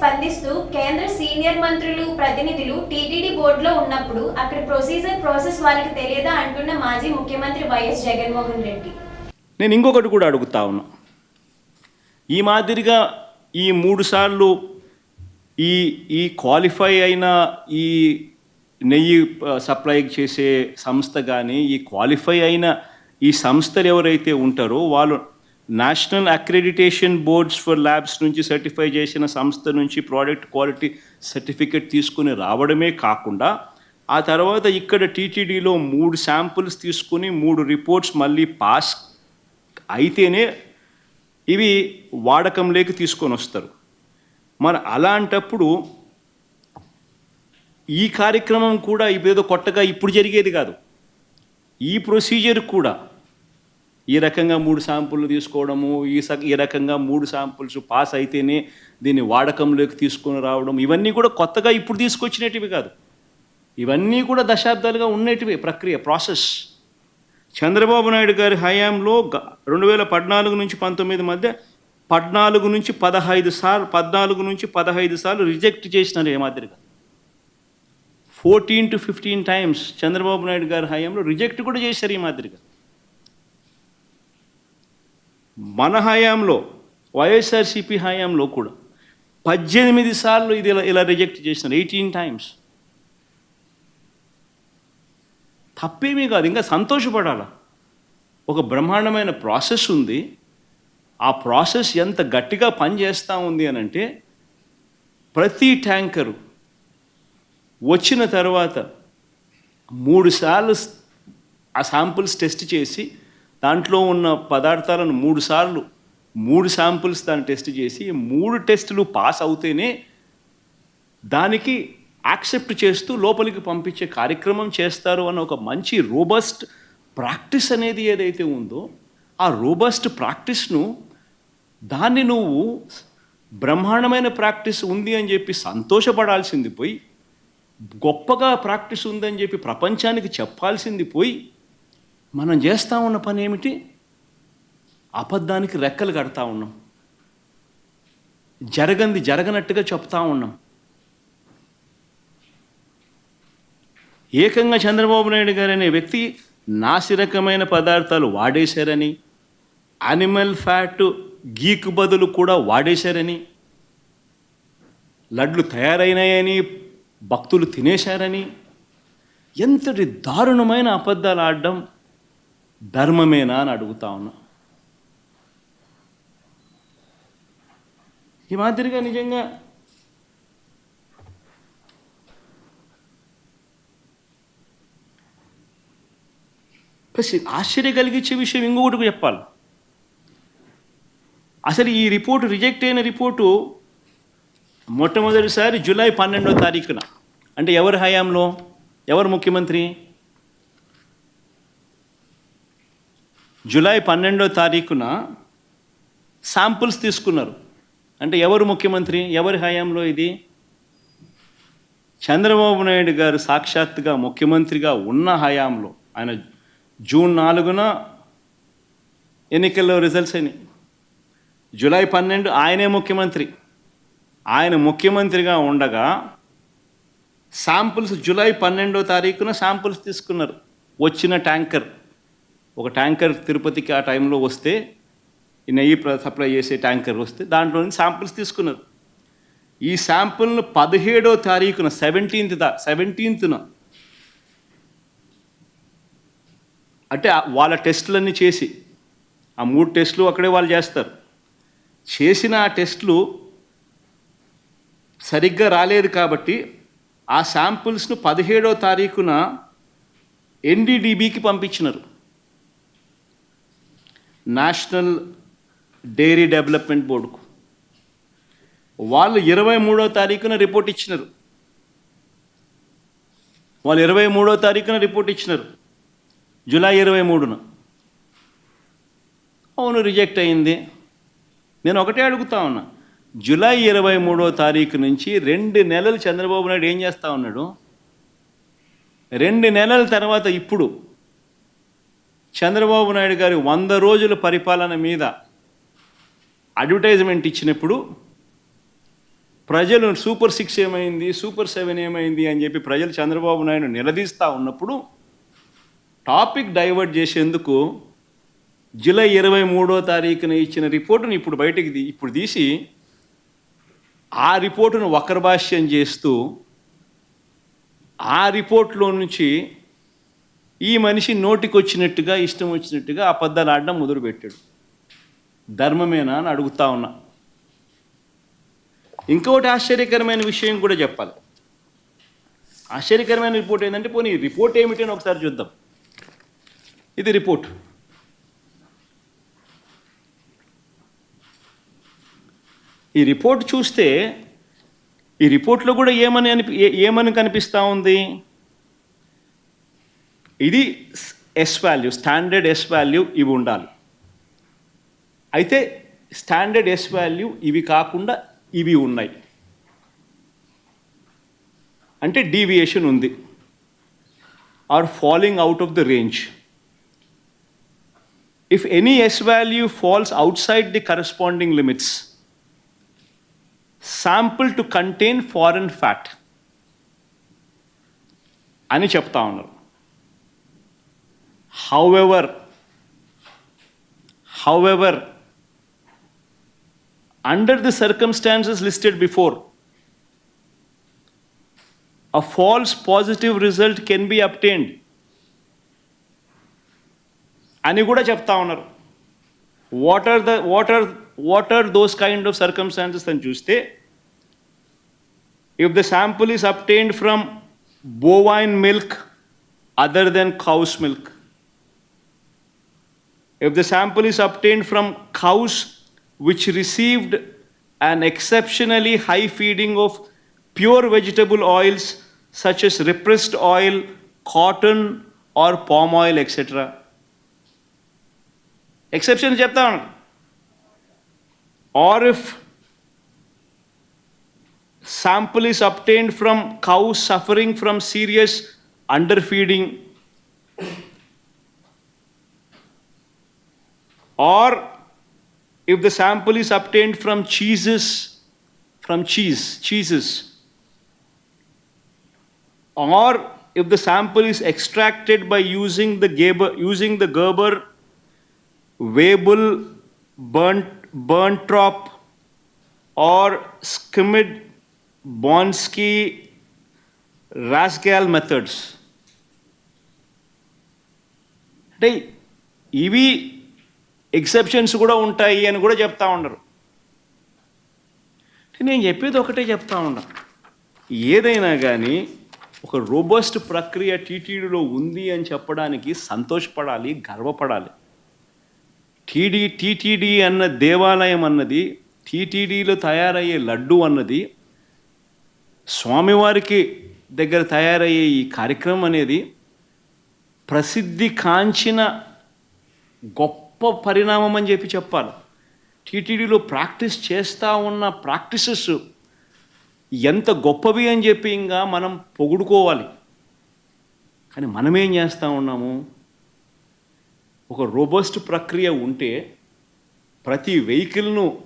స్పందిస్తూ కేంద్ర సీనియర్ మంత్రులు ప్రతినిధులు టీటీడీ బోర్డులో ఉన్నప్పుడు అక్కడ ప్రొసీజర్ ప్రాసెస్ వాళ్ళకి తెలియదా అంటున్న మాజీ ముఖ్యమంత్రి వైఎస్ జగన్మోహన్ రెడ్డి. నేను ఇంకొకటి కూడా అడుగుతా ఉన్నా. ఈ మాదిరిగా ఈ మూడు సార్లు ఈ ఈ క్వాలిఫై అయిన ఈ నెయ్యి సప్లై చేసే సంస్థ కానీ ఈ క్వాలిఫై అయిన ఈ సంస్థలు ఎవరైతే ఉంటారో వాళ్ళు national accreditation boards for labs నుంచి సర్టిఫై చేసిన సంస్థ నుంచి ప్రోడక్ట్ క్వాలిటీ సర్టిఫికెట్ తీసుకుని రావడమే కాకుండా ఆ తర్వాత ఇక్కడ టీటీడీలో మూడు శాంపుల్స్ తీసుకుని మూడు రిపోర్ట్స్ మళ్ళీ పాస్ అయితేనే ఇవి వాడకంలోకి తీసుకొని వస్తారు. మరి అలాంటప్పుడు ఈ కార్యక్రమం కూడా ఇదేదో కొత్తగా ఇప్పుడు జరిగేది కాదు. ఈ ప్రొసీజర్ కూడా ఈ రకంగా మూడు శాంపుల్ తీసుకోవడము ఈ స ఈ రకంగా మూడు శాంపుల్స్ పాస్ అయితేనే దీన్ని వాడకంలోకి తీసుకొని రావడం ఇవన్నీ కూడా కొత్తగా ఇప్పుడు తీసుకొచ్చినటివి కాదు. ఇవన్నీ కూడా దశాబ్దాలుగా ఉన్నటివి ప్రక్రియ ప్రాసెస్. చంద్రబాబు నాయుడు గారి హయాంలో రెండు వేల పద్నాలుగు నుంచి పంతొమ్మిది మధ్య పద్నాలుగు నుంచి పదహైదు సార్లు పద్నాలుగు నుంచి పదహైదు సార్లు రిజెక్ట్ చేసినారు ఏ మాదిరిగా. Fourteen to fifteen times Chandrababu Naidu గారి హయాంలో రిజెక్ట్ కూడా చేశారు ఈ మాదిరిగా. మన హయాంలో వైఎస్ఆర్సీపీ హయాంలో కూడా పద్దెనిమిది సార్లు ఇది ఇలా ఇలా రిజెక్ట్ చేసినారు ఎయిటీన్ టైమ్స్ తప్పేమీ కాదు ఇంకా సంతోషపడాల? ఒక బ్రహ్మాండమైన ప్రాసెస్ ఉంది. ఆ ప్రాసెస్ ఎంత గట్టిగా పనిచేస్తూ ఉంది అని అంటే ప్రతి ట్యాంకరు వచ్చిన తర్వాత మూడు సార్లు ఆ శాంపుల్స్ టెస్ట్ చేసి దాంట్లో ఉన్న పదార్థాలను మూడు సార్లు మూడు శాంపుల్స్ దాన్ని టెస్ట్ చేసి మూడు టెస్టులు పాస్ అవుతేనే దానికి యాక్సెప్ట్ చేస్తూ లోపలికి పంపించే కార్యక్రమం చేస్తారు అన్న ఒక మంచి రోబస్ట్ ప్రాక్టీస్ అనేది ఏదైతే ఉందో ఆ రోబస్ట్ ప్రాక్టీస్ను దాన్ని నువ్వు బ్రహ్మాండమైన ప్రాక్టీస్ ఉంది అని చెప్పి సంతోషపడాల్సింది పోయి గొప్పగా ప్రాక్టీస్ ఉందని చెప్పి ప్రపంచానికి చెప్పాల్సింది పోయి మనం చేస్తూ ఉన్న పని ఏమిటి? అబద్ధానికి రెక్కలు కడతా ఉన్నాం. జరగంది జరగనట్టుగా చెప్తా ఉన్నాం. ఏకంగా చంద్రబాబు నాయుడు గారు అనే వ్యక్తి నాసిరకమైన పదార్థాలు వాడేశారని అనిమల్ ఫ్యాట్ గీక్ బదులు కూడా వాడేశారని లడ్లు తయారైనాయని భక్తులు తినేశారని ఎంతటి దారుణమైన అబద్ధాలు ఆడడం ధర్మమేనా అని అడుగుతా ఉన్నా. ఈ మాదిరిగా నిజంగా ప్లస్ ఆశ్చర్య కలిగించే విషయం ఇంకొకటి చెప్పాలి. అసలు ఈ రిపోర్టు రిజెక్ట్ అయిన రిపోర్టు మొట్టమొదటిసారి జూలై పన్నెండో తారీఖున. అంటే ఎవరి హయాంలో? ఎవరు ముఖ్యమంత్రి? జూలై పన్నెండో తారీఖున శాంపుల్స్ తీసుకున్నారు. అంటే ఎవరు ముఖ్యమంత్రి ఎవరి హయాంలో ఇది? చంద్రబాబు నాయుడు గారు సాక్షాత్తుగా ముఖ్యమంత్రిగా ఉన్న హయాంలో ఆయన జూన్ నాలుగున ఎన్నికల్లో రిజల్ట్స్ అయినాయి. జూలై పన్నెండు ఆయనే ముఖ్యమంత్రి. ఆయన ముఖ్యమంత్రిగా ఉండగా శాంపుల్స్ జూలై పన్నెండో తారీఖున శాంపుల్స్ తీసుకున్నారు. వచ్చిన ట్యాంకర్. ఒక ట్యాంకర్ తిరుపతికి ఆ టైంలో వస్తే ఈ నెయ్యి సప్లై చేసే ట్యాంకర్ వస్తే దాంట్లో నుంచి శాంపుల్స్ తీసుకున్నారు. ఈ శాంపుల్ను పదిహేడో తారీఖున సెవెంటీన్త్ దా సెవెంటీన్త్న అంటే వాళ్ళ టెస్టులన్నీ చేసి ఆ మూడు టెస్టులు అక్కడే వాళ్ళు చేస్తారు. చేసిన ఆ టెస్టులు సరిగ్గా రాలేదు కాబట్టి ఆ శాంపుల్స్ను పదిహేడో తారీఖున ఎన్డీడీబీకి పంపించినారు. నేషనల్ డైరీ డెవలప్మెంట్ బోర్డుకు. వాళ్ళు ఇరవై మూడో తారీఖున రిపోర్ట్ ఇచ్చినారు. వాళ్ళు ఇరవై మూడో తారీఖున రిపోర్ట్ ఇచ్చినారు. జూలై ఇరవై మూడున. అవును రిజెక్ట్ అయింది. నేను ఒకటే అడుగుతా ఉన్నా. జూలై ఇరవై మూడో తారీఖు నుంచి రెండు నెలలు చంద్రబాబు నాయుడు ఏం చేస్తూ ఉన్నాడు? రెండు నెలల తర్వాత ఇప్పుడు చంద్రబాబు నాయుడు గారి వంద రోజుల పరిపాలన మీద అడ్వర్టైజ్మెంట్ ఇచ్చినప్పుడు ప్రజలు సూపర్ సిక్స్ ఏమైంది సూపర్ సెవెన్ ఏమైంది అని చెప్పి ప్రజలు చంద్రబాబు నాయుడు నిలదీస్తూ ఉన్నప్పుడు టాపిక్ డైవర్ట్ చేసేందుకు జూలై ఇరవై మూడో తారీఖున ఇచ్చిన రిపోర్టును ఇప్పుడు బయటకు ఇప్పుడు తీసి ఆ రిపోర్టును వక్రభాష్యం చేస్తూ ఆ రిపోర్ట్లో నుంచి ఈ మనిషి నోటికి వచ్చినట్టుగా ఇష్టం వచ్చినట్టుగా అబద్ధాలు ఆడడం మొదలుపెట్టాడు. ధర్మమేనా అని అడుగుతా ఉన్నా. ఇంకొకటి ఆశ్చర్యకరమైన విషయం కూడా చెప్పాలి. ఆశ్చర్యకరమైన రిపోర్ట్ ఏంటంటే పోనీ రిపోర్ట్ ఏమిటి అని ఒకసారి చూద్దాం. ఇది రిపోర్ట్. ఈ రిపోర్ట్ చూస్తే ఈ రిపోర్ట్లో కూడా ఏమని అనిపి ఏమని కనిపిస్తూ ఉంది? ఇది S value standard S value ఇవి ఉండాలి. అయితే స్టాండర్డ్ ఎస్ వాల్యూ ఇవి కాకుండా ఇవి ఉన్నాయి. అంటే డీవియేషన్ ఉంది. Or falling out of the range if any S value falls outside the corresponding limits, sample to contain foreign fat అని చెప్తా ఉన్నారు. however however under the circumstances listed before a false positive result can be obtained అని కూడా చెప్తా ఉన్నారు what are the what are what are those kind of circumstances అని చూస్తే if the sample is obtained from bovine milk other than cow's milk if the sample is obtained from cows which received an exceptionally high feeding of pure vegetable oils such as repressed oil, cotton, or palm oil, etc. Exception చెప్తా ఉన్నాను or if sample is obtained from cows suffering from serious underfeeding Or if the sample is obtained from cheeses, from cheese, cheeses, or if the sample is extracted by using the Gerber, using the Gerber, Weibull, Burnt, Burntrop, or Skimmed, Bonsky, Rasgal methods. ಇವಿ exceptions కూడా ఉంటాయి అని కూడా చెప్తా ఉండరు. నేను చెప్పేది ఒకటే చెప్తా ఉన్నా. ఏదైనా కానీ ఒక రోబస్ట్ ప్రక్రియ టీటీడీలో ఉంది అని చెప్పడానికి సంతోషపడాలి గర్వపడాలి. టీడీ టీటీడీ అన్న దేవాలయం అన్నది టీటీడీలో తయారయ్యే లడ్డు అన్నది స్వామివారికి దగ్గర తయారయ్యే ఈ కార్యక్రమం అనేది ప్రసిద్ధి కాంచిన గొప్ప గొప్ప పరిణామం అని చెప్పి చెప్పాలి. టీటీడీలో ప్రాక్టీస్ చేస్తూ ఉన్న ప్రాక్టీసెస్ ఎంత గొప్పవి అని చెప్పి ఇంకా మనం పొగుడుకోవాలి. కానీ మనమేం చేస్తూ ఉన్నాము? ఒక రోబస్ట్ ప్రక్రియ ఉంటే ప్రతి వెహికల్ను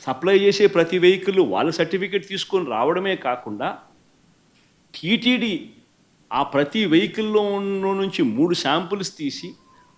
సప్లై చేసే ప్రతి వెహికల్ వాళ్ళ సర్టిఫికేట్ తీసుకొని రావడమే కాకుండా టీటీడీ ఆ ప్రతి వెహికల్లో ఉన్న నుంచి మూడు శాంపుల్స్ తీసి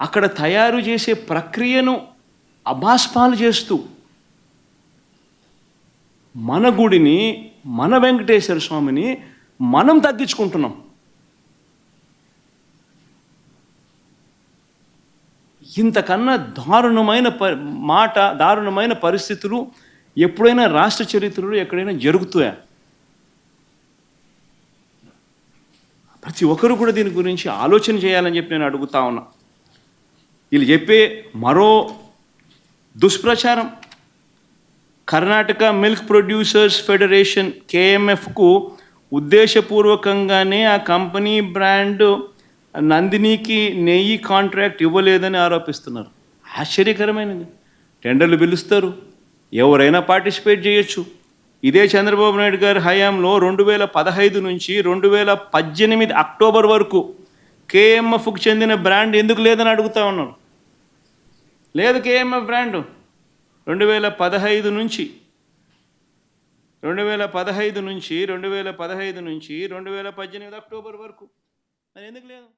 అక్కడ తయారు చేసే ప్రక్రియను అభాస్పాలు చేస్తూ మన గుడిని మన వెంకటేశ్వర స్వామిని మనం తగ్గించుకుంటున్నాం. ఇంతకన్నా దారుణమైన ప మాట దారుణమైన పరిస్థితులు ఎప్పుడైనా రాష్ట్ర చరిత్రలో ఎక్కడైనా జరుగుతాయా? ప్రతి ఒక్కరు కూడా దీని గురించి ఆలోచన చేయాలని చెప్పి నేను అడుగుతా ఉన్నా. వీళ్ళు చెప్పే మరో దుష్ప్రచారం. కర్ణాటక మిల్క్ ప్రొడ్యూసర్స్ ఫెడరేషన్ కేఎంఎఫ్కు ఉద్దేశపూర్వకంగానే ఆ కంపెనీ బ్రాండ్ నందినికి నెయ్యి కాంట్రాక్ట్ ఇవ్వలేదని ఆరోపిస్తున్నారు. ఆశ్చర్యకరమైనది. టెండర్లు పిలుస్తారు. ఎవరైనా పార్టిసిపేట్ చేయొచ్చు. ఇదే చంద్రబాబు నాయుడు గారి హయాంలో రెండు వేల పదహైదు నుంచి రెండు వేల పద్దెనిమిది అక్టోబర్ వరకు కేఎంఎఫ్కు చెందిన బ్రాండ్ ఎందుకు లేదని అడుగుతా ఉన్నారు. లేదు కేఎంఎఫ్ బ్రాండ్. రెండు వేల పదహైదు నుంచి. రెండు వేల పదహైదు నుంచి రెండు వేల పదహైదు నుంచి రెండు వేల పద్దెనిమిది అక్టోబర్ వరకు. మరి ఎందుకు లేదు?